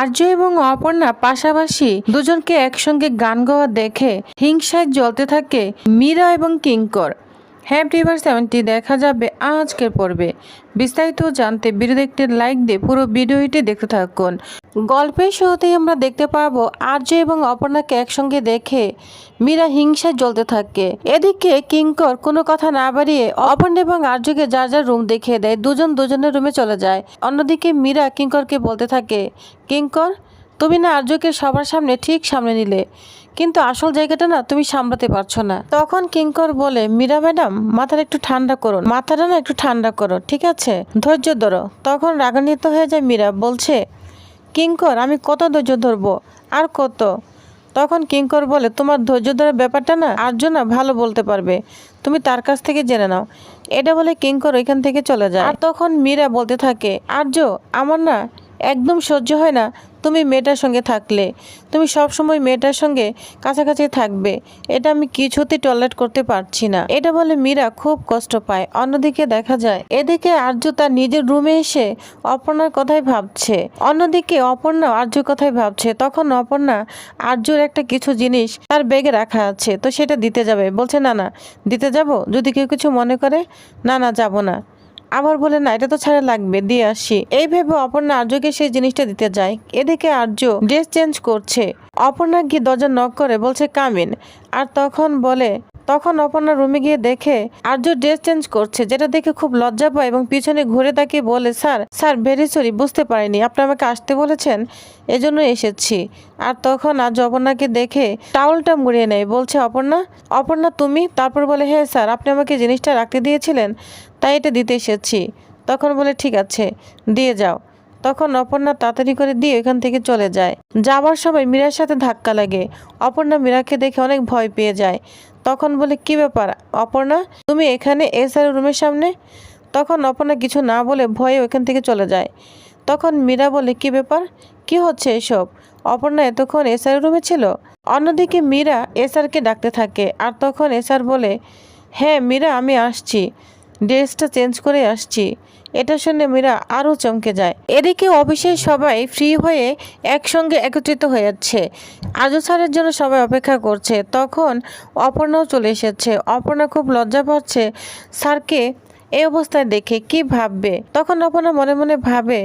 আর্য এবং অপর্ণা পাশাপাশি দুজনকে একসঙ্গে গান গাওয়া দেখে হিংসায় জ্বলতে থাকে মীরা এবং কিঙ্কর। হ্যাপ রিভার সেভেনটি দেখা যাবে আজকের পর্বে। বিস্তারিত জানতে ভিডিও দেখতে লাইক দিয়ে পুরো ভিডিওটি দেখতে থাকুন। গল্পের শুরুতেই আমরা দেখতে পাবো আর্য এবং অপর্ণাকে একসঙ্গে দেখে মীরা হিংসায় জ্বলতে থাকে। এদিকে কিঙ্কর কোনো কথা না বাড়িয়ে অপর্ণা এবং আর্যকে যার যার রুম দেখিয়ে দেয়, দুজন দুজনের রুমে চলে যায়। অন্যদিকে মীরা কিঙ্করকে বলতে থাকে কিঙ্কর তুমি না আর্যকে সবার সামনে ঠিক সামনে নিলে। কিন্তু আসল জায়গাটা না তুমি সামলাতে পারছ না। তখন কিঙ্কর বলে, মীরা ম্যাডাম, মাথাটা একটু ঠান্ডা করো মাথাটা না একটু ঠান্ডা করো, ঠিক আছে? ধৈর্য ধরো। তখন রাগান্বিত হয়ে যায় মীরা, বলছে, কিঙ্কর, আমি কত ধৈর্য ধরবো? আর কত? তখন কিঙ্কর বলে, তোমার ধৈর্য ধরার ব্যাপারটা না আর্য না ভালো বলতে পারবে। তুমি তার কাছ থেকে জেনে নাও। এটা বলে কিঙ্কর ওইখান থেকে চলে যায়। আর তখন মীরা বলতে থাকে, আর্য, আমার না একদম সহ্য হয় না। তুমি মেয়েটার সঙ্গে থাকলে, তুমি সব সময় মেয়েটার সঙ্গে কাছাকাছি থাকবে, এটা আমি কিছুতেই টয়লেট করতে পারছি না। এটা বলে মীরা খুব কষ্ট পায়। অন্যদিকে দেখা যায়, এদিকে আর্য তার নিজের রুমে এসে অপর্ণার কথাই ভাবছে। অন্যদিকে অপর্ণা আর্যর কথাই ভাবছে। তখন অপর্ণা আর্যর একটা কিছু জিনিস তার ব্যাগে রাখা আছে, তো সেটা দিতে যাবে। বলছে, না না, দিতে যাব? যদি কেউ কিছু মনে করে, না না, যাব না। আবার বলে, না, এটা তো ছাড়া লাগবে, দিয়ে আসি। এই ভেবে অপর্ণা আর্যকে সেই জিনিসটা দিতে যায়। এদিকে আর্য ড্রেস চেঞ্জ করছে। অপর্ণা গিয়ে দরজা নক করে, বলছে, কামিন। আর তখন বলে তখন অপর্ণা রুমে গিয়ে দেখে, আর্য ড্রেস চেঞ্জ করছে, যেটা দেখে খুব লজ্জা পায় এবং পিছনে ঘুরে তাকে বলে, স্যার স্যার, ভেরি সরি, বুঝতে পারিনি, আপনি আমাকে আসতে বলেছেন, এজন্য এসেছি। আর তখন আজ অপর্ণাকে দেখে টাওয়ালটা মুড়িয়ে নেয়, বলছে, অপর্ণা অপর্ণা, তুমি? তারপর বলে হ্যাঁ স্যার, আপনি আমাকে জিনিসটা রাখতে দিয়েছিলেন, তাই এটা দিতে এসেছি। তখন বলে, ঠিক আছে, দিয়ে যাও। তখন অপর্ণা তাড়াতাড়ি করে দিয়ে এখান থেকে চলে যায়। যাওয়ার সময় মীরার সাথে ধাক্কা লাগে। অপর্ণা মীরাকে দেখে অনেক ভয় পেয়ে যায়। তখন বলে, কি ব্যাপার? অপর্ণা, তুমি এখানে এসআর রুমের সামনে? তখন অপর্ণা কিছু না বলে ভয়ে ওইখান থেকে চলে যায়। তখন মীরা বলে, কি ব্যাপার? কি হচ্ছে এসব? অপর্ণা এতক্ষণ এসআর রুমে ছিল? অন্যদিকে মীরা এসআরকে ডাকতে থাকে আর তখন এসআর বলে হ্যাঁ মীরা, আমি আসছি। ড্রেসটা চেঞ্জ করে আসছি। এটা শুনে মীরা আরও চমকে যায়। এদিকে অফিসের সবাই ফ্রি হয়ে একসঙ্গে একত্রিত হয়ে যাচ্ছে। আজও স্যারের জন্য সবাই অপেক্ষা করছে। তখন অপর্ণাও চলে এসেছে। অপর্ণা খুব লজ্জা পাচ্ছে স্যারকে এই অবস্থায় দেখে। কি ভাববে? তখন অপর্ণা মনে মনে ভাবে,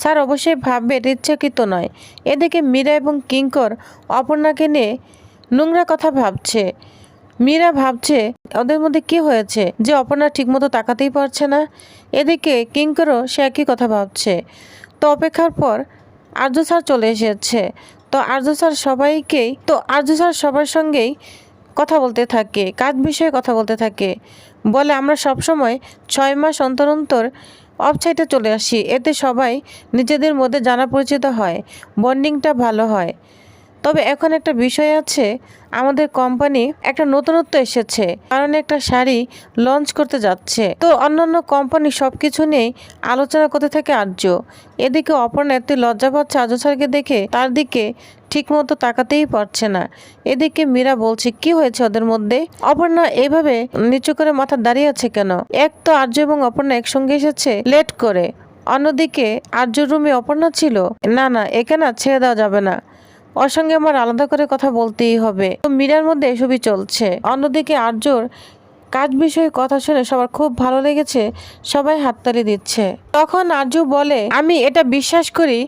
স্যার অবশ্যই ভাববে, এটা ইচ্ছাকৃত নয়। এদিকে মীরা এবং কিঙ্কর অপর্ণাকে নিয়ে নোংরা কথা ভাবছে। মীরা ভাবছে, ওদের মধ্যে কি হয়েছে যে অপর্ণা ঠিকমতো তাকাতেই পারছে না? এদিকে কিঙ্করও সে একই কথা ভাবছে। তো অপেক্ষার পর আর্য স্যার চলে এসেছে। তো আর্য স্যার সবাইকেই, তো আর্য স্যার সবার সঙ্গেই কথা বলতে থাকে, কাজ বিষয়ে কথা বলতে থাকে। বলে, আমরা সবসময় ছয় মাস অন্তর অন্তর ওয়েবসাইটে চলে আসি। এতে সবাই নিজেদের মধ্যে জানা পরিচিত হয়। বন্ডিংটা ভালো হয়। তবে এখন একটা বিষয় আছে, আমাদের কোম্পানি একটা নতুনত্ব এসেছে, কারণ একটা শাড়ি লঞ্চ করতে যাচ্ছে। তো অন্যান্য কোম্পানি সব কিছু নিয়েই আলোচনা করতে থাকে আর্য। এদিকে অপর্ণা এত লজ্জা পাচ্ছে আর্য স্যারকে দেখে, তার দিকে ঠিকমতো তাকাতেই পারছে না। এদিকে মীরা বলছে, কি হয়েছে ওদের মধ্যে? অপর্ণা এইভাবে নিচু করে মাথা দাঁড়িয়ে আছে কেন? এক তো আর্য এবং অপর্ণা একসঙ্গে এসেছে লেট করে। অন্যদিকে আর্য রুমে অপর্ণা ছিল। না না, একে না ছেড়ে দেওয়া যাবে না। ওর সঙ্গে আমার আলাদা করে কথা বলতেই হবে। তো মীরার মধ্যে এসবই চলছে। অন্যদিকে আর্যর কাজ বিষয়ে কথা শুনে সবার খুব ভালো লেগেছে, সবাই হাততালি দিচ্ছে। তখন আর্য বলে, আমি এটা বিশ্বাস করি,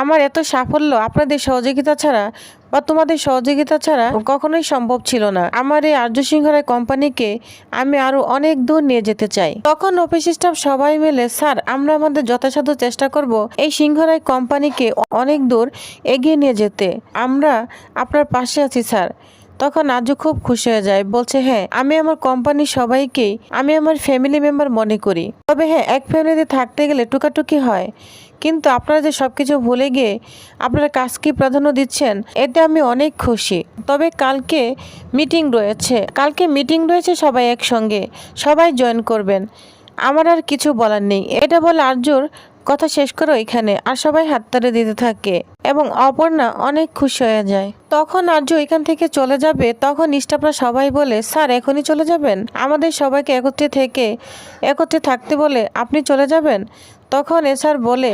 আমার এত সাফল্য আপনাদের সহযোগিতা ছাড়া বা তোমাদের সহযোগিতা ছাড়া কখনোই সম্ভব ছিল না। আমার এই আর্য সিংহ রায় কোম্পানিকে আমি আরও অনেক দূর নিয়ে যেতে চাই। তখন অফিস স্টাফ সবাই মিলে, স্যার, আমরা আমাদের যথাসাধ্য চেষ্টা করব এই সিংহরায় কোম্পানিকে অনেক দূর এগিয়ে নিয়ে যেতে। আমরা আপনার পাশে আছি, স্যার। তখন আজও খুব খুশি হয়ে যায়, বলছে হ্যাঁ আমি আমার কোম্পানির সবাইকেই, আমি আমার ফ্যামিলি মেম্বার মনে করি। তবে হ্যাঁ এক ফ্যামিলিতে থাকতে গেলে টুকাটুকি হয়। কিন্তু আপনারা যে সব কিছু ভুলে গিয়ে আপনারা কাজকে প্রাধান্য দিচ্ছেন, এতে আমি অনেক খুশি। তবে কালকে মিটিং রয়েছে। কালকে মিটিং রয়েছে সবাই একসঙ্গে, সবাই জয়েন করবেন। আমার আর কিছু বলার নেই। এটা বলে আর্যর কথা শেষ করে ওইখানে আর সবাই হাততালি দিতে থাকে এবং অপর্ণা অনেক খুশি হয়ে যায়। তখন আর্য এখান থেকে চলে যাবে, তখন স্টাফরা সবাই বলে, স্যার, এখনই চলে যাবেন? আমাদের সবাইকে একত্রে থেকে, একত্রে থাকতে বলে আপনি চলে যাবেন? তখন এসার বলে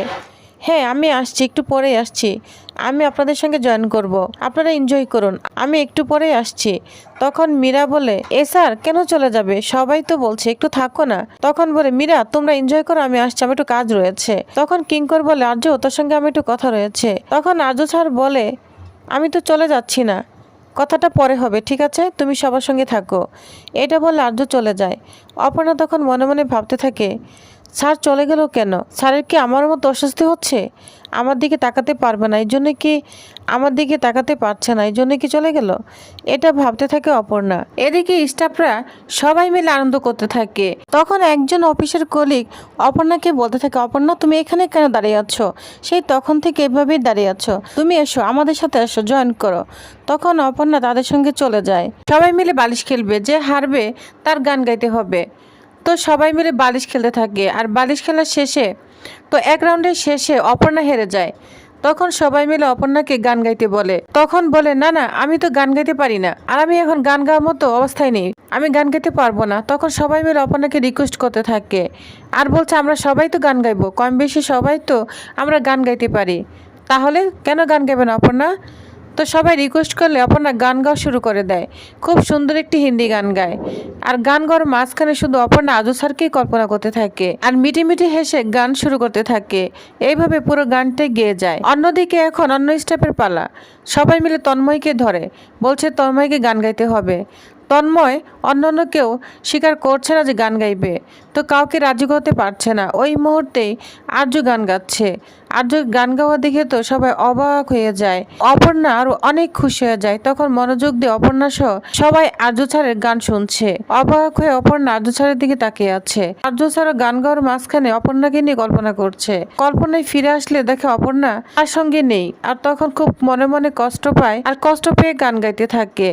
হ্যাঁ আমি আসছি, একটু পরেই আসছি। আমি আপনাদের সঙ্গে জয়েন করব। আপনারা এনজয় করুন। আমি একটু পরেই আসছি। তখন মীরা বলে, এ স্যার, কেন চলে যাবে? সবাই তো বলছে, একটু থাকো না। তখন বলে, মীরা, তোমরা এনজয় করো, আমি আসছি, আমার একটু কাজ রয়েছে। তখন কিঙ্কর বলে, আর্য, তোর সঙ্গে আমি একটু কথা রয়েছে। তখন আর্য স্যার বলে, আমি তো চলে যাচ্ছি না। কথাটা পরে হবে, ঠিক আছে? তুমি সবার সঙ্গে থাকো। এটা বলে আর্য চলে যায়। অপর্ণা তখন মনে মনে ভাবতে থাকে স্যার চলে গেল কেন? স্যারের কি আমার মতো অস্বস্তি হচ্ছে? আমার দিকে তাকাতে পারবে না, এই জন্য কি আমার দিকে তাকাতে পারছে না, এই জন্য কি চলে গেল? এটা ভাবতে থাকে অপর্ণা। এদিকে স্টাফরা সবাই মিলে আনন্দ করতে থাকে। তখন একজন অফিসের কলিগ অপর্ণাকে বলতে থাকে, অপর্ণা, তুমি এখানে কেন দাঁড়িয়ে আছো? সেই তখন থেকে এভাবেই দাঁড়িয়ে আছো। তুমি এসো, আমাদের সাথে এসো, জয়েন করো। তখন অপর্ণা তাদের সঙ্গে চলে যায়। সবাই মিলে বালিশ খেলবে, যে হারবে তার গান গাইতে হবে। তো সবাই মিলে বালিশ খেলতে থাকে। আর বালিশ খেলার শেষে, তো এক রাউন্ডের শেষে অপর্ণা হেরে যায়। তখন সবাই মিলে অপর্ণাকে গান গাইতে বলে। তখন বলে, না না, আমি তো গান গাইতে পারি না। আর আমি এখন গান গাওয়ার মতো অবস্থায় নেই। আমি গান গাইতে পারব না। তখন সবাই মিলে অপর্ণাকে রিকোয়েস্ট করতে থাকে। আর বলছে, আমরা সবাই তো গান গাইবো। কম বেশি সবাই তো আমরা গান গাইতে পারি। তাহলে কেন গান গাইবেন অপর্ণা? তো সবাই রিকোয়েস্ট করলে অপর্ণা গান গাওয়া শুরু করে দেয়। খুব সুন্দর একটি হিন্দি গান গায়। আর গান গাওয়ার মাঝখানে শুধু অপর্ণা আজু স্যারকেই কল্পনা করতে থাকে আর মিটি মিটি হেসে গান শুরু করতে থাকে। এইভাবে পুরো গানটাই গেয়ে যায়। অন্যদিকে এখন অন্য স্টেপের পালা। সবাই মিলে তন্ময়কে ধরে। বলছে, তন্ময়কে গান গাইতে হবে। তন্ময় অন্যান্য কেউ স্বীকার করছে না যে গান গাইবে। তো কাউকে রাজি করতে পারছে না। ওই মুহূর্তেই আর্য গান গাচ্ছে। আর্য গান গাওয়া দেখে তো সবাই অবাক হয়ে যায়। অপর্ণা আরও অনেক খুশি হয়ে যায়। তখন মনোযোগ দিয়ে অপর্ণা সহ সবাই আর্য স্যারের গান শুনছে। অবাক হয়ে অপর্ণা আর্য স্যারের দিকে তাকিয়ে আছে। আর্য স্যারও গান গাওয়ার মাঝখানে অপর্ণাকে নিয়ে কল্পনা করছে। কল্পনায় ফিরে আসলে দেখে অপর্ণা তার সঙ্গে নেই আর তখন খুব মনে মনে কষ্ট পায় আর কষ্ট পেয়ে গান গাইতে থাকে।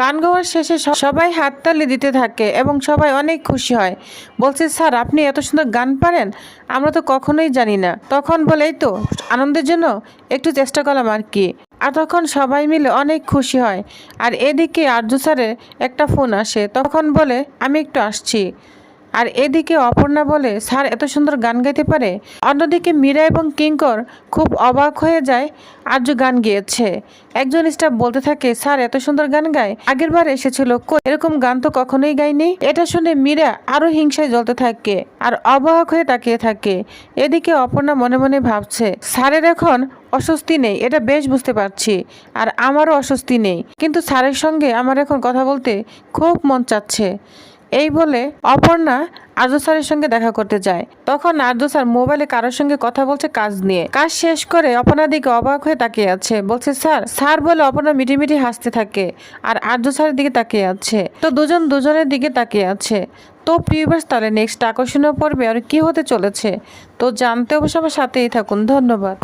গান গাওয়ার শেষে সবাই হাততালি দিতে থাকে এবং সবাই অনেক খুশি হয়। বলছে, স্যার, আপনি এত সুন্দর গান পারেন? আমরা তো কখনোই জানি না। তখন বলে, "এই তো, আনন্দের জন্য একটু চেষ্টা করলাম আর কি। আর তখন সবাই মিলে অনেক খুশি হয়। আর এদিকে আর্য স্যারের একটা ফোন আসে। তখন বলে, আমি একটু আসছি। আর এদিকে অপর্ণা বলে, স্যার, এত সুন্দর গান গাইতে পারে? অন্যদিকে মীরা এবং কিঙ্কর খুব অবাক হয়ে যায়, আর্য গান গেয়েছে। একজন স্টাফ বলতে থাকে, স্যার, এত সুন্দর গান গায়? আগের বার এসেছিল এরকম গান তো কখনোই গাইনি? এটা শুনে মীরা আরও হিংসায় জ্বলতে থাকে আর অবাক হয়ে তাকিয়ে থাকে। এদিকে অপর্ণা মনে মনে ভাবছে, স্যারের এখন অস্বস্তি নেই, এটা বেশ বুঝতে পারছি, আর আমারও অস্বস্তি নেই। কিন্তু স্যারের সঙ্গে আমার এখন কথা বলতে খুব মন চাচ্ছে। এই বলে অপর্ণা আর্য স্যারের সঙ্গে দেখা করতে যায়। তখন আর্য স্যার মোবাইলে কারোর সঙ্গে কথা বলছে কাজ নিয়ে। কাজ শেষ করে অপর্ণার দিকে অবাক হয়ে তাকিয়ে আছে। বলছে, স্যার স্যার বলে অপর্ণা মিটি মিটি হাসতে থাকে আর আর্য স্যারের দিকে তাকিয়ে আছে। তো দুজন দুজনের দিকে তাকিয়ে আছে। তো প্রিভিয়াস তাহলে নেক্সট আকর্ষণীয় পর্বে আর কি হতে চলেছে? তো জানতে অবশ্য আমার সাথেই থাকুন। ধন্যবাদ।